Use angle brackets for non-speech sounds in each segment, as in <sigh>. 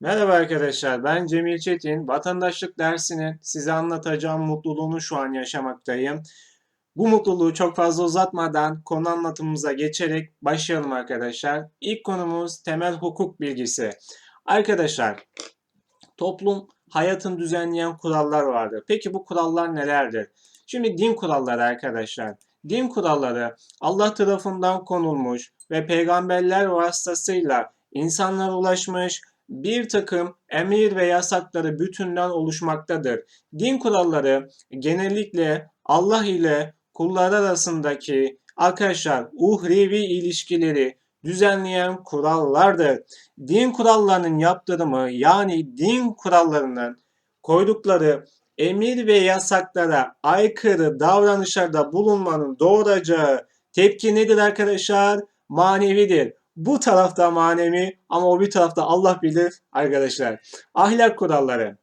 Merhaba arkadaşlar, ben Cemil Çetin. Vatandaşlık dersinin size anlatacağım mutluluğunu şu an yaşamaktayım. Bu mutluluğu çok fazla uzatmadan konu anlatımımıza geçerek başlayalım arkadaşlar. İlk konumuz temel hukuk bilgisi. Arkadaşlar, toplum hayatını düzenleyen kurallar vardır. Peki bu kurallar nelerdir? Şimdi din kuralları arkadaşlar. Din kuralları Allah tarafından konulmuş ve peygamberler vasıtasıyla insanlara ulaşmış bir takım emir ve yasakları bütünden oluşmaktadır. Din kuralları genellikle Allah ile kullar arasındaki arkadaşlar uhrevi ilişkileri düzenleyen kurallardır. Din kurallarının yaptırımı yani din kurallarının koydukları emir ve yasaklara aykırı davranışlarda bulunmanın doğuracağı tepki nedir arkadaşlar? Manevidir. Bu tarafta manevi ama o bir tarafta Allah bilir arkadaşlar. Ahlak kuralları.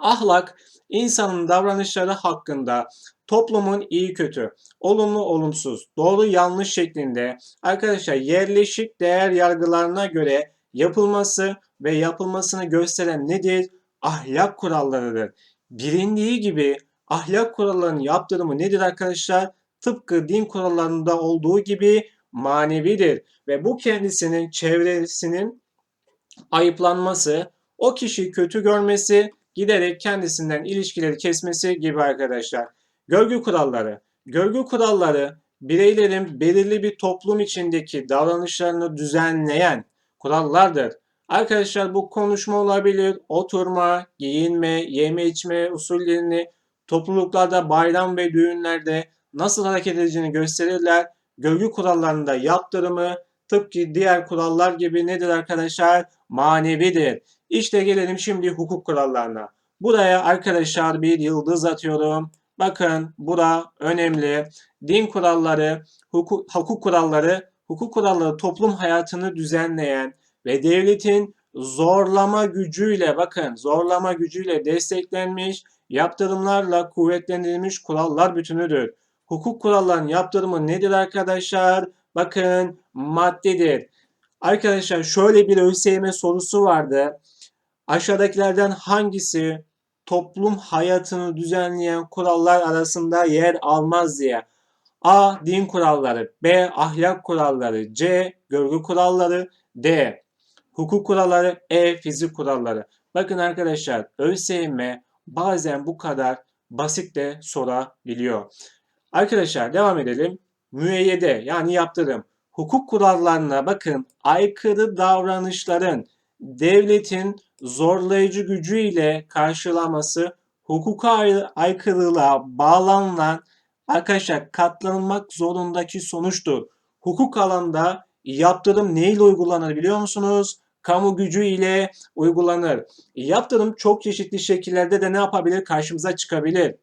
Ahlak insanın davranışları hakkında toplumun iyi kötü, olumlu olumsuz, doğru yanlış şeklinde arkadaşlar yerleşik değer yargılarına göre yapılması ve yapılmasını gösteren nedir? Ahlak kurallarıdır. Bilindiği gibi ahlak kurallarının yaptırımı nedir arkadaşlar? Tıpkı din kurallarında olduğu gibi manevidir ve bu kendisinin çevresinin ayıplanması, o kişiyi kötü görmesi, giderek kendisinden ilişkileri kesmesi gibi arkadaşlar. Görgü kuralları. Görgü kuralları bireylerin belirli bir toplum içindeki davranışlarını düzenleyen kurallardır. Arkadaşlar bu konuşma olabilir, oturma, giyinme, yeme içme usullerini topluluklarda, bayram ve düğünlerde nasıl hareket edeceğini gösterirler. Görgü kurallarında yaptırımı tıpkı diğer kurallar gibi nedir arkadaşlar? Manevidir. İşte gelelim şimdi hukuk kurallarına. Buraya arkadaşlar bir yıldız atıyorum. Bakın bura önemli. Din kuralları, hukuk, hukuk kuralları, hukuk kuralları toplum hayatını düzenleyen ve devletin zorlama gücüyle bakın zorlama gücüyle desteklenmiş yaptırımlarla kuvvetlendirilmiş kurallar bütünüdür. Hukuk kurallarının yaptırımı nedir arkadaşlar? Bakın maddedir. Arkadaşlar şöyle bir ÖSYM sorusu vardı. Aşağıdakilerden hangisi toplum hayatını düzenleyen kurallar arasında yer almaz diye. A. Din kuralları B. Ahlak kuralları C. Görgü kuralları D. Hukuk kuralları E. Fizik kuralları. Bakın arkadaşlar ÖSYM bazen bu kadar basit de sorabiliyor. Arkadaşlar devam edelim. Müeyyide yani yaptırım. Hukuk kurallarına bakın aykırı davranışların devletin zorlayıcı gücüyle karşılaması hukuka aykırılığa bağlanılan arkadaşlar katlanılmak zorundaki sonuçtur. Hukuk alanında yaptırım neyle uygulanır biliyor musunuz? Kamu gücü ile uygulanır. Yaptırım çok çeşitli şekillerde de ne yapabilir? Karşımıza çıkabilir.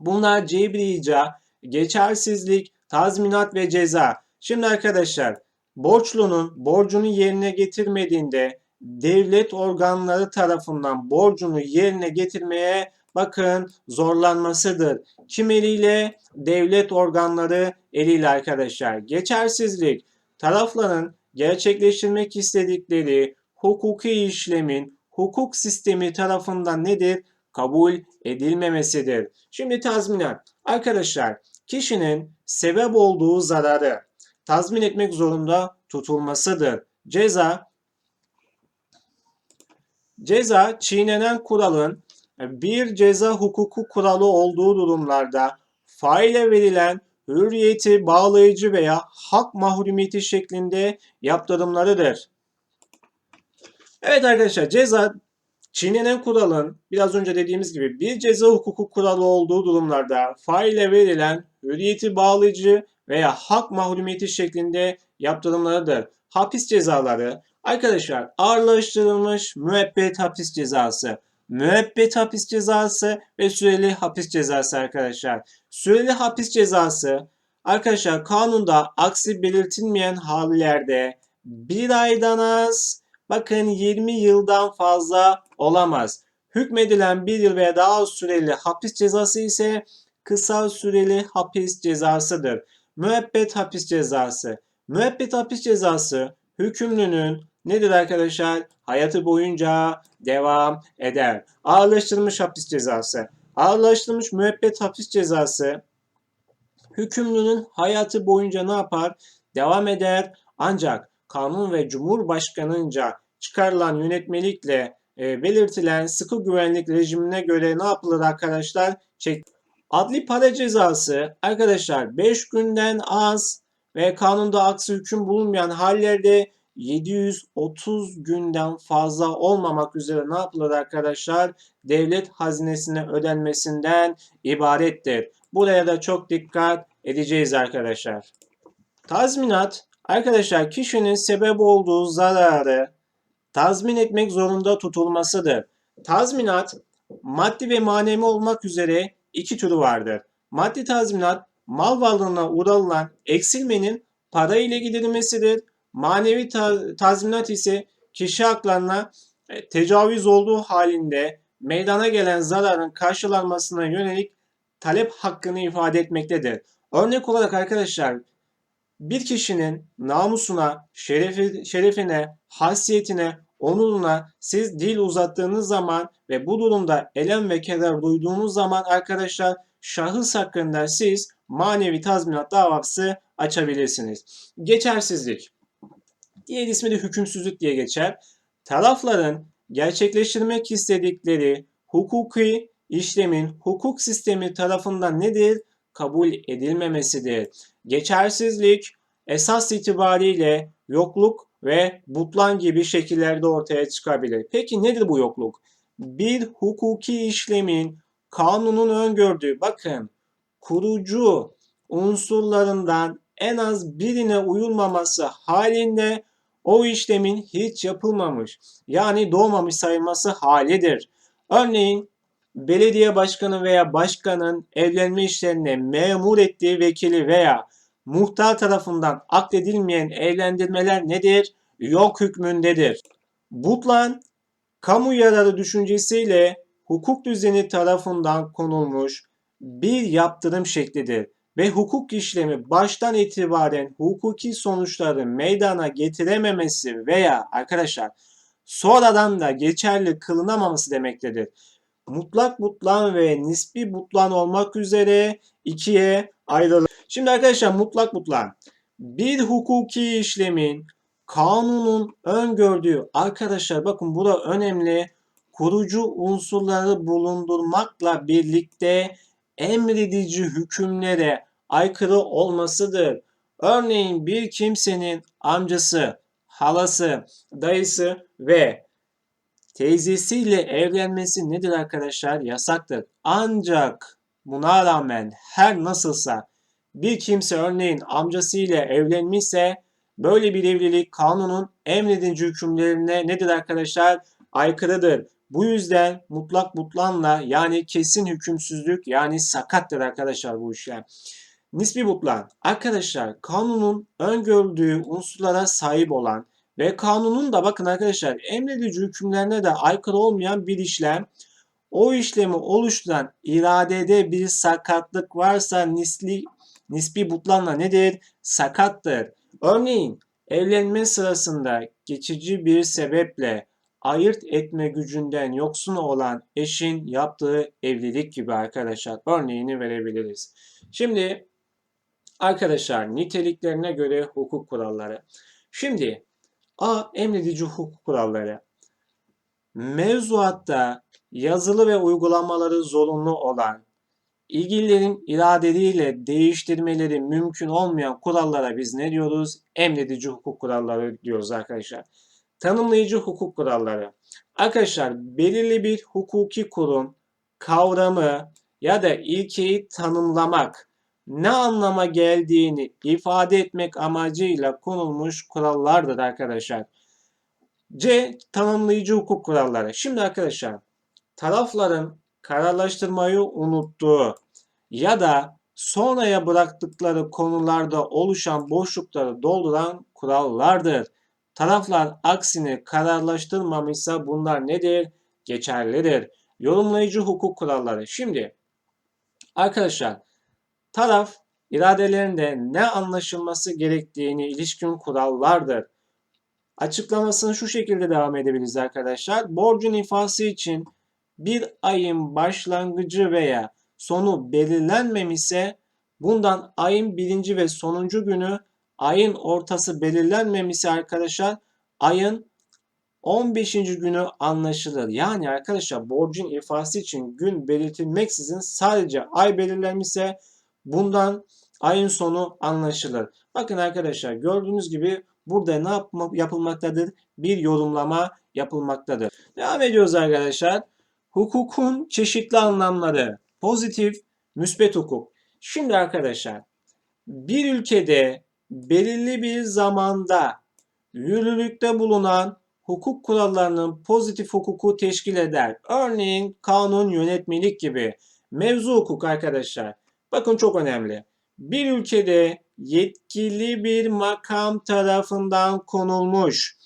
Bunlar cebri ica, geçersizlik, tazminat ve ceza. Şimdi arkadaşlar borçlunun borcunu yerine getirmediğinde devlet organları tarafından borcunu yerine getirmeye bakın zorlanmasıdır. Kim eliyle? Devlet organları eliyle arkadaşlar. Geçersizlik tarafların gerçekleştirmek istedikleri hukuki işlemin hukuk sistemi tarafından nedir? Kabul edilmemesidir. Şimdi tazminat. Arkadaşlar kişinin sebep olduğu zararı tazmin etmek zorunda tutulmasıdır. Ceza Ceza çiğnenen kuralın bir ceza hukuku kuralı olduğu durumlarda faile verilen hürriyeti bağlayıcı veya hak mahrumiyeti şeklinde yaptırımlarıdır. Evet arkadaşlar ceza çiğnenen kuralın biraz önce dediğimiz gibi bir ceza hukuku kuralı olduğu durumlarda faile verilen hürriyeti bağlayıcı veya hak mahrumiyeti şeklinde yaptırımlarıdır. Hapis cezaları Arkadaşlar ağırlaştırılmış müebbet hapis cezası, müebbet hapis cezası ve süreli hapis cezası arkadaşlar. Süreli hapis cezası arkadaşlar kanunda aksi belirtilmeyen hallerde bir aydan az bakın 20 yıldan fazla olamaz. Hükmedilen bir yıl veya daha az süreli hapis cezası ise kısa süreli hapis cezasıdır. Müebbet hapis cezası. Müebbet hapis cezası hükümlünün nedir arkadaşlar? Hayatı boyunca devam eder. Ağırlaştırılmış hapis cezası. Ağırlaştırılmış müebbet hapis cezası hükümlünün hayatı boyunca ne yapar? Devam eder. Ancak kanun ve cumhurbaşkanınca çıkarılan yönetmelikle e, belirtilen sıkı güvenlik rejimine göre ne yapılır arkadaşlar? Çek Adli para cezası arkadaşlar 5 günden az ve kanunda aksi hüküm bulunmayan hallerde 730 günden fazla olmamak üzere ne yapılır arkadaşlar? Devlet hazinesine ödenmesinden ibarettir. Buraya da çok dikkat edeceğiz arkadaşlar. Tazminat arkadaşlar kişinin sebep olduğu zararı tazmin etmek zorunda tutulmasıdır. Tazminat maddi ve manevi olmak üzere iki türü vardır. Maddi tazminat mal varlığına uğralılan eksilmenin para ile giderilmesidir. Manevi ta- tazminat ise kişi haklarına e, tecavüz olduğu halinde meydana gelen zararın karşılanmasına yönelik talep hakkını ifade etmektedir. Örnek olarak arkadaşlar bir kişinin namusuna, şerefi, şerefine, haysiyetine, onuruna siz dil uzattığınız zaman ve bu durumda elem ve keder duyduğunuz zaman arkadaşlar şahıs hakkında siz manevi tazminat davası açabilirsiniz. Geçersizlik. Diğer ismi de hükümsüzlük diye geçer. Tarafların gerçekleştirmek istedikleri hukuki işlemin hukuk sistemi tarafından nedir? Kabul edilmemesidir. Geçersizlik esas itibariyle yokluk ve butlan gibi şekillerde ortaya çıkabilir. Peki nedir bu yokluk? Bir hukuki işlemin kanunun öngördüğü bakın kurucu unsurlarından en az birine uyulmaması halinde o işlemin hiç yapılmamış yani doğmamış sayılması halidir. Örneğin belediye başkanı veya başkanın evlenme işlerine memur ettiği vekili veya muhtar tarafından akledilmeyen evlendirmeler nedir? Yok hükmündedir. Butlan, kamu yararı düşüncesiyle hukuk düzeni tarafından konulmuş bir yaptırım şeklidir ve hukuk işlemi baştan itibaren hukuki sonuçları meydana getirememesi veya arkadaşlar sonradan da geçerli kılınamaması demektedir. Mutlak butlan ve nispi butlan olmak üzere ikiye ayrılır. Şimdi arkadaşlar mutlak butlan bir hukuki işlemin kanunun öngördüğü arkadaşlar bakın bu da önemli kurucu unsurları bulundurmakla birlikte emredici hükümlere aykırı olmasıdır. Örneğin bir kimsenin amcası, halası, dayısı ve teyzesiyle evlenmesi nedir arkadaşlar? Yasaktır. Ancak buna rağmen her nasılsa bir kimse örneğin amcasıyla evlenmişse böyle bir evlilik kanunun emredici hükümlerine nedir arkadaşlar? Aykırıdır. Bu yüzden mutlak butlanla yani kesin hükümsüzlük yani sakattır arkadaşlar bu işlem. Nispi butlan arkadaşlar kanunun öngördüğü unsurlara sahip olan ve kanunun da bakın arkadaşlar emredici hükümlerine de aykırı olmayan bir işlem o işlemi oluşturan iradede bir sakatlık varsa nisli, nispi butlanla nedir? Sakattır. Örneğin evlenme sırasında geçici bir sebeple ayırt etme gücünden yoksun olan eşin yaptığı evlilik gibi arkadaşlar örneğini verebiliriz. Şimdi arkadaşlar niteliklerine göre hukuk kuralları. Şimdi A. Emredici hukuk kuralları. Mevzuatta yazılı ve uygulamaları zorunlu olan, ilgililerin iradeleriyle değiştirmeleri mümkün olmayan kurallara biz ne diyoruz? Emredici hukuk kuralları diyoruz arkadaşlar. Tanımlayıcı hukuk kuralları. Arkadaşlar belirli bir hukuki kurum kavramı ya da ilkeyi tanımlamak, ne anlama geldiğini ifade etmek amacıyla konulmuş kurallardır arkadaşlar. C. Tanımlayıcı hukuk kuralları. Şimdi arkadaşlar tarafların kararlaştırmayı unuttuğu ya da sonraya bıraktıkları konularda oluşan boşlukları dolduran kurallardır. Taraflar aksini kararlaştırmamışsa bunlar nedir? Geçerlidir. Yorumlayıcı hukuk kuralları. Şimdi arkadaşlar taraf iradelerinde ne anlaşılması gerektiğini ilişkin kurallardır. Açıklamasını şu şekilde devam edebiliriz arkadaşlar. Borcun ifası için bir ayın başlangıcı veya sonu belirlenmemişse bundan ayın birinci ve sonuncu günü ayın ortası belirlenmemişse arkadaşlar ayın 15. günü anlaşılır. Yani arkadaşlar borcun ifası için gün belirtilmeksizin sadece ay belirlenmişse bundan ayın sonu anlaşılır. Bakın arkadaşlar gördüğünüz gibi burada ne yapma, yapılmaktadır? Bir yorumlama yapılmaktadır. Devam ediyoruz arkadaşlar. Hukukun çeşitli anlamları. Pozitif, müspet hukuk. Şimdi arkadaşlar bir ülkede belirli bir zamanda yürürlükte bulunan hukuk kurallarının pozitif hukuku teşkil eder. Örneğin kanun, yönetmelik gibi. Mevzu hukuk arkadaşlar. Bakın çok önemli. Bir ülkede yetkili bir makam tarafından konulmuş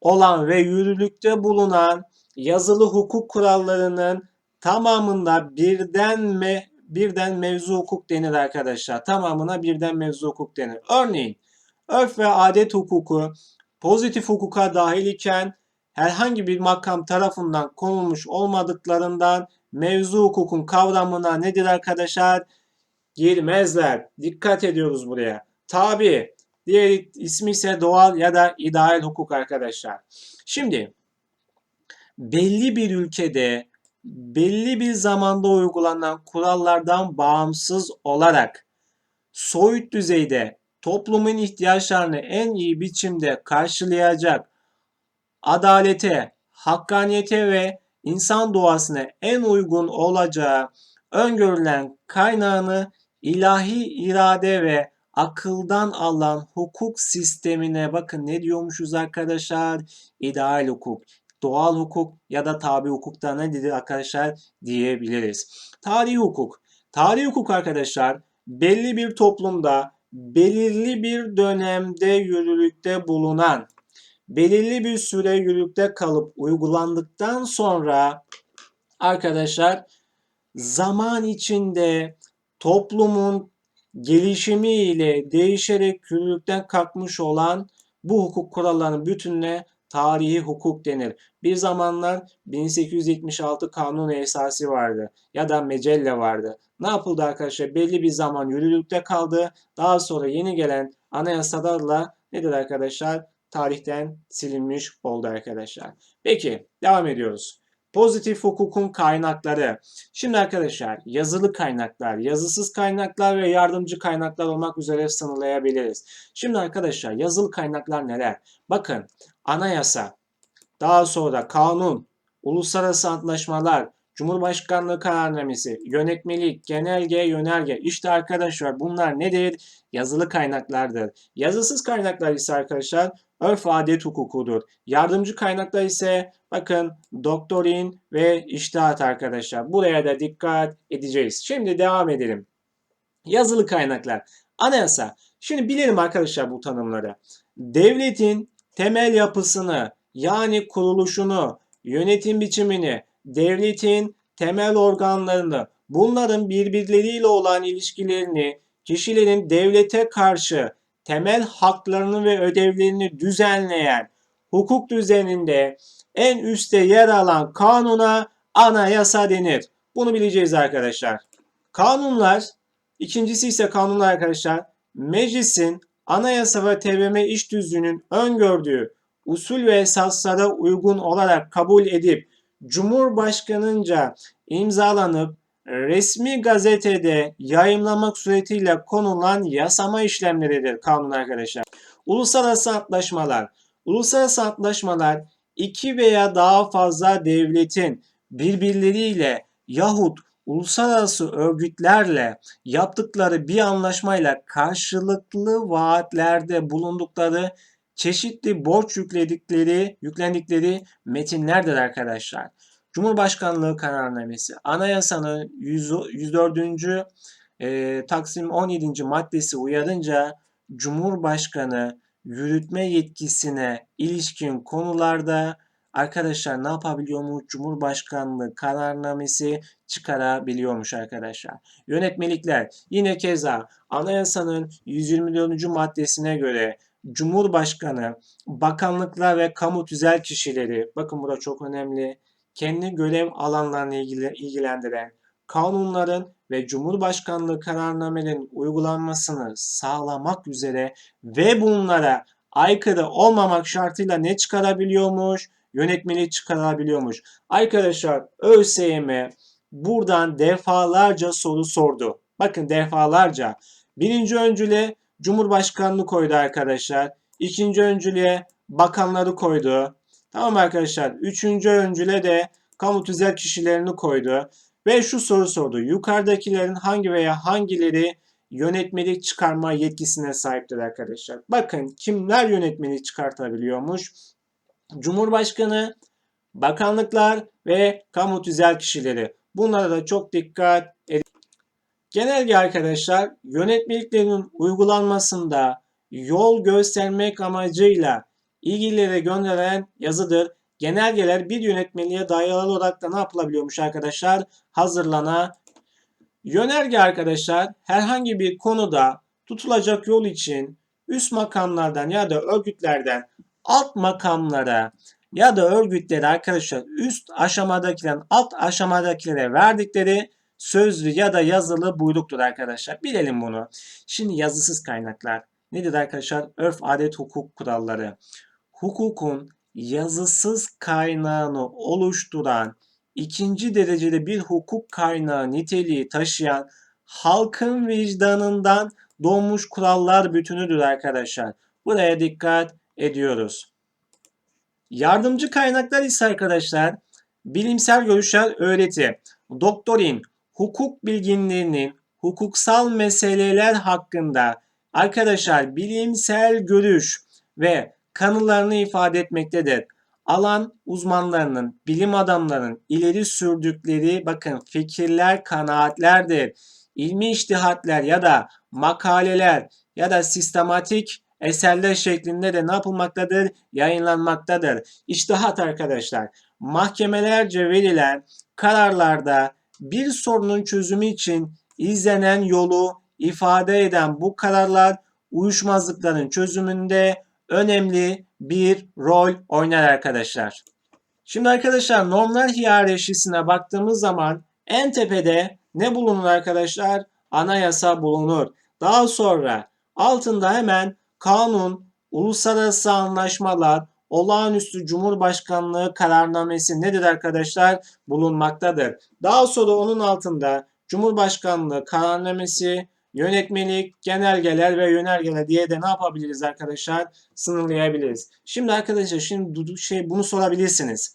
olan ve yürürlükte bulunan yazılı hukuk kurallarının tamamında birden me birden mevzu hukuk denir arkadaşlar. Tamamına birden mevzu hukuk denir. Örneğin örf ve adet hukuku pozitif hukuka dahil iken herhangi bir makam tarafından konulmuş olmadıklarından mevzu hukukun kavramına nedir arkadaşlar? Girmezler. Dikkat ediyoruz buraya. Tabi. Diğer ismi ise doğal ya da ideal hukuk arkadaşlar. Şimdi belli bir ülkede belli bir zamanda uygulanan kurallardan bağımsız olarak soyut düzeyde toplumun ihtiyaçlarını en iyi biçimde karşılayacak adalete, hakkaniyete ve insan doğasına en uygun olacağı öngörülen kaynağını ilahi irade ve akıldan alan hukuk sistemine bakın ne diyormuşuz arkadaşlar? İdeal hukuk, doğal hukuk ya da tabi hukukta ne dedi arkadaşlar diyebiliriz. Tarihi hukuk. Tarihi hukuk arkadaşlar belli bir toplumda belirli bir dönemde yürürlükte bulunan belirli bir süre yürürlükte kalıp uygulandıktan sonra arkadaşlar zaman içinde toplumun gelişimi ile değişerek yürürlükten kalkmış olan bu hukuk kurallarının bütününe tarihi hukuk denir. Bir zamanlar 1876 kanun esası vardı ya da mecelle vardı. Ne yapıldı arkadaşlar? Belli bir zaman yürürlükte kaldı. Daha sonra yeni gelen anayasalarla nedir arkadaşlar? Tarihten silinmiş oldu arkadaşlar. Peki devam ediyoruz. Pozitif hukukun kaynakları. Şimdi arkadaşlar yazılı kaynaklar, yazısız kaynaklar ve yardımcı kaynaklar olmak üzere sınırlayabiliriz. Şimdi arkadaşlar yazılı kaynaklar neler? Bakın anayasa, daha sonra kanun, uluslararası antlaşmalar, Cumhurbaşkanlığı kararnamesi, yönetmelik, genelge, yönerge. İşte arkadaşlar bunlar nedir? Yazılı kaynaklardır. Yazısız kaynaklar ise arkadaşlar örf adet hukukudur. Yardımcı kaynaklar ise bakın doktorin ve iştihat arkadaşlar. Buraya da dikkat edeceğiz. Şimdi devam edelim. Yazılı kaynaklar. Anayasa. Şimdi bilelim arkadaşlar bu tanımları. Devletin temel yapısını yani kuruluşunu, yönetim biçimini, devletin temel organlarını, bunların birbirleriyle olan ilişkilerini, kişilerin devlete karşı temel haklarını ve ödevlerini düzenleyen hukuk düzeninde en üstte yer alan kanuna anayasa denir. Bunu bileceğiz arkadaşlar. Kanunlar, ikincisi ise kanunlar arkadaşlar, meclisin anayasa ve TBMM iş düzlüğünün öngördüğü usul ve esaslara uygun olarak kabul edip Cumhurbaşkanınca imzalanıp resmi gazetede yayımlamak suretiyle konulan yasama işlemleridir kanun arkadaşlar. Uluslararası antlaşmalar. Uluslararası antlaşmalar iki veya daha fazla devletin birbirleriyle yahut uluslararası örgütlerle yaptıkları bir anlaşmayla karşılıklı vaatlerde bulundukları çeşitli borç yükledikleri, yüklendikleri metinlerdir arkadaşlar. Cumhurbaşkanlığı kararnamesi, anayasanın 104. E, Taksim 17. maddesi uyarınca Cumhurbaşkanı yürütme yetkisine ilişkin konularda arkadaşlar ne yapabiliyormuş? Cumhurbaşkanlığı kararnamesi çıkarabiliyormuş arkadaşlar. Yönetmelikler yine keza anayasanın 124. maddesine göre Cumhurbaşkanı, bakanlıklar ve kamu tüzel kişileri, bakın burada çok önemli, kendi görev alanlarını ilgilendiren kanunların ve Cumhurbaşkanlığı kararnamelerin uygulanmasını sağlamak üzere ve bunlara aykırı olmamak şartıyla ne çıkarabiliyormuş? Yönetmelik çıkarabiliyormuş. Arkadaşlar ÖSYM buradan defalarca soru sordu. Bakın defalarca. Birinci öncüle Cumhurbaşkanlığı koydu arkadaşlar. İkinci öncülüğe bakanları koydu. Tamam arkadaşlar. Üçüncü öncüle de kamu tüzel kişilerini koydu. Ve şu soru sordu. Yukarıdakilerin hangi veya hangileri yönetmelik çıkarma yetkisine sahiptir arkadaşlar. Bakın kimler yönetmelik çıkartabiliyormuş? Cumhurbaşkanı, bakanlıklar ve kamu tüzel kişileri. Bunlara da çok dikkat edin. Genelge arkadaşlar yönetmeliklerin uygulanmasında yol göstermek amacıyla ilgililere gönderilen yazıdır. Genelgeler bir yönetmeliğe dayalı olarak da ne yapılabiliyormuş arkadaşlar? Hazırlana. Yönerge arkadaşlar herhangi bir konuda tutulacak yol için üst makamlardan ya da örgütlerden alt makamlara ya da örgütlere arkadaşlar üst aşamadakilerin alt aşamadakilere verdikleri sözlü ya da yazılı buyruktur arkadaşlar. Bilelim bunu. Şimdi yazısız kaynaklar. Nedir arkadaşlar? Örf, adet, hukuk kuralları. Hukukun yazısız kaynağını oluşturan ikinci derecede bir hukuk kaynağı niteliği taşıyan halkın vicdanından doğmuş kurallar bütünüdür arkadaşlar. Buraya dikkat ediyoruz. Yardımcı kaynaklar ise arkadaşlar bilimsel görüşler öğreti, doktorin, hukuk bilginliğinin hukuksal meseleler hakkında arkadaşlar bilimsel görüş ve kanılarını ifade etmektedir. Alan uzmanlarının, bilim adamlarının ileri sürdükleri bakın fikirler, kanaatlerdir. İlmi iştihatler ya da makaleler ya da sistematik eserler şeklinde de ne yapılmaktadır? Yayınlanmaktadır. İştihat arkadaşlar. Mahkemelerce verilen kararlarda bir sorunun çözümü için izlenen yolu ifade eden bu kararlar uyuşmazlıkların çözümünde önemli bir rol oynar arkadaşlar. Şimdi arkadaşlar normlar hiyerarşisine baktığımız zaman en tepede ne bulunur arkadaşlar? Anayasa bulunur. Daha sonra altında hemen kanun, uluslararası anlaşmalar, olağanüstü Cumhurbaşkanlığı kararnamesi nedir arkadaşlar? Bulunmaktadır. Daha sonra onun altında Cumhurbaşkanlığı kararnamesi, yönetmelik, genelgeler ve yönergeler diye de ne yapabiliriz arkadaşlar? Sınırlayabiliriz. Şimdi arkadaşlar şimdi şey bunu sorabilirsiniz.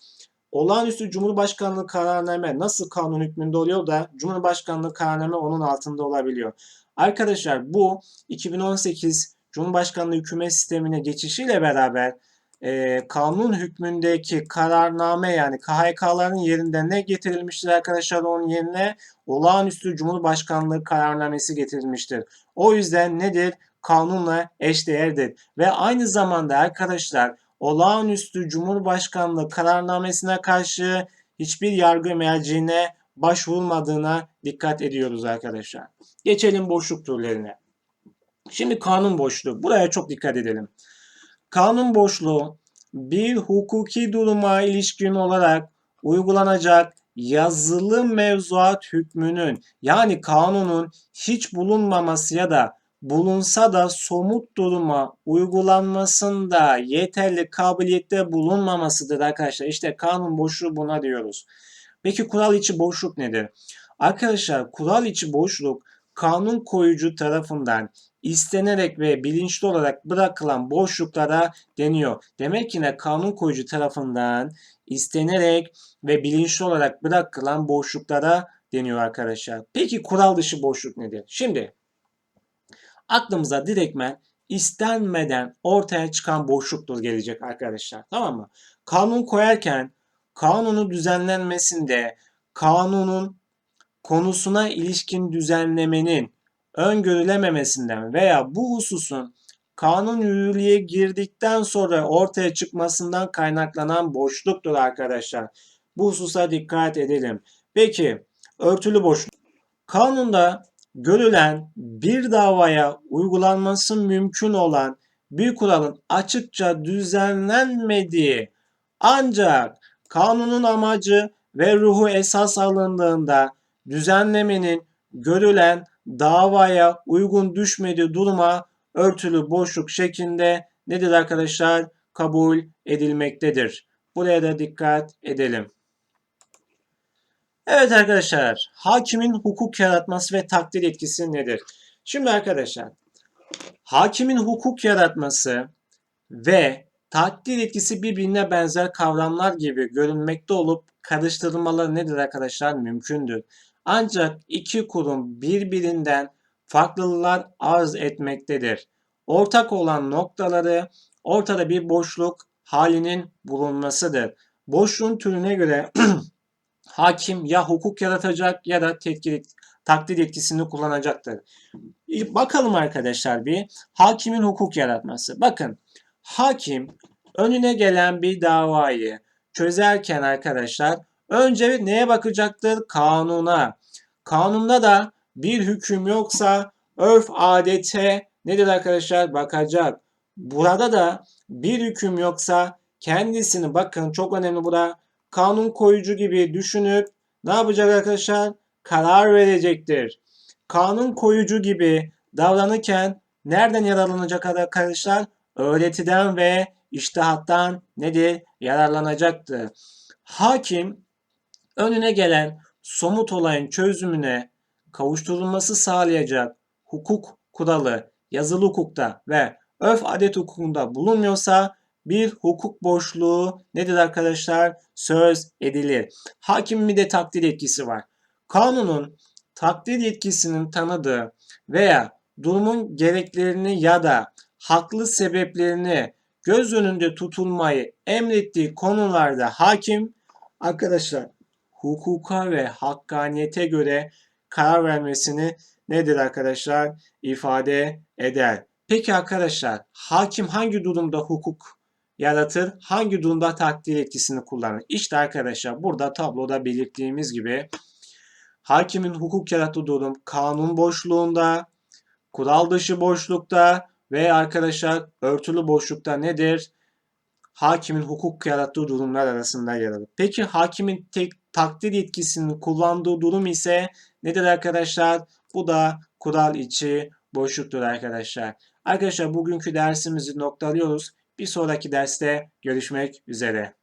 Olağanüstü Cumhurbaşkanlığı kararname nasıl kanun hükmünde oluyor da Cumhurbaşkanlığı kararname onun altında olabiliyor? Arkadaşlar bu 2018 Cumhurbaşkanlığı hükümet sistemine geçişiyle beraber e, kanun hükmündeki kararname yani KHK'ların yerinde ne getirilmiştir arkadaşlar onun yerine olağanüstü Cumhurbaşkanlığı kararnamesi getirilmiştir. O yüzden nedir? Kanunla eşdeğerdir. Ve aynı zamanda arkadaşlar olağanüstü Cumhurbaşkanlığı kararnamesine karşı hiçbir yargı merciine başvurulmadığına dikkat ediyoruz arkadaşlar. Geçelim boşluk türlerine. Şimdi kanun boşluğu. Buraya çok dikkat edelim. Kanun boşluğu bir hukuki duruma ilişkin olarak uygulanacak yazılı mevzuat hükmünün yani kanunun hiç bulunmaması ya da bulunsa da somut duruma uygulanmasında yeterli kabiliyette bulunmamasıdır arkadaşlar. İşte kanun boşluğu buna diyoruz. Peki kural içi boşluk nedir? Arkadaşlar kural içi boşluk kanun koyucu tarafından istenerek ve bilinçli olarak bırakılan boşluklara deniyor. Demek yine kanun koyucu tarafından istenerek ve bilinçli olarak bırakılan boşluklara deniyor arkadaşlar. Peki kural dışı boşluk nedir? Şimdi aklımıza direktmen istenmeden ortaya çıkan boşluktur gelecek arkadaşlar. Tamam mı? Kanun koyarken kanunu düzenlenmesinde kanunun konusuna ilişkin düzenlemenin öngörülememesinden veya bu hususun kanun yürürlüğe girdikten sonra ortaya çıkmasından kaynaklanan boşluktur arkadaşlar. Bu hususa dikkat edelim. Peki örtülü boşluk. Kanunda görülen bir davaya uygulanması mümkün olan bir kuralın açıkça düzenlenmediği ancak kanunun amacı ve ruhu esas alındığında düzenlemenin görülen davaya uygun düşmediği duruma örtülü boşluk şeklinde nedir arkadaşlar? Kabul edilmektedir. Buraya da dikkat edelim. Evet arkadaşlar, hakimin hukuk yaratması ve takdir etkisi nedir? Şimdi arkadaşlar, hakimin hukuk yaratması ve takdir etkisi birbirine benzer kavramlar gibi görünmekte olup karıştırılmaları nedir arkadaşlar? Mümkündür. Ancak iki kurum birbirinden farklılıklar arz etmektedir. Ortak olan noktaları ortada bir boşluk halinin bulunmasıdır. Boşluğun türüne göre <clears throat> hakim ya hukuk yaratacak ya da tetkik, takdir etkisini kullanacaktır. Bakalım arkadaşlar bir hakimin hukuk yaratması. Bakın hakim önüne gelen bir davayı çözerken arkadaşlar önce neye bakacaktır? Kanuna. Kanunda da bir hüküm yoksa örf adete nedir arkadaşlar? Bakacak. Burada da bir hüküm yoksa kendisini bakın çok önemli burada kanun koyucu gibi düşünüp ne yapacak arkadaşlar? Karar verecektir. Kanun koyucu gibi davranırken nereden yararlanacak arkadaşlar? Öğretiden ve iştihattan nedir? Yararlanacaktır. Hakim önüne gelen somut olayın çözümüne kavuşturulması sağlayacak hukuk kuralı yazılı hukukta ve örf adet hukukunda bulunmuyorsa bir hukuk boşluğu nedir arkadaşlar? Söz edilir. Hakimin de takdir etkisi var. Kanunun takdir yetkisinin tanıdığı veya durumun gereklerini ya da haklı sebeplerini göz önünde tutulmayı emrettiği konularda hakim arkadaşlar hukuka ve hakkaniyete göre karar vermesini nedir arkadaşlar ifade eder. Peki arkadaşlar hakim hangi durumda hukuk yaratır? Hangi durumda takdir etkisini kullanır? İşte arkadaşlar burada tabloda belirttiğimiz gibi hakimin hukuk yarattığı durum kanun boşluğunda, kural dışı boşlukta ve arkadaşlar örtülü boşlukta nedir? Hakimin hukuk yarattığı durumlar arasında yer alır. Peki hakimin tek takdir yetkisini kullandığı durum ise nedir arkadaşlar? Bu da kural içi boşluktur arkadaşlar. Arkadaşlar bugünkü dersimizi noktalıyoruz. Bir sonraki derste görüşmek üzere.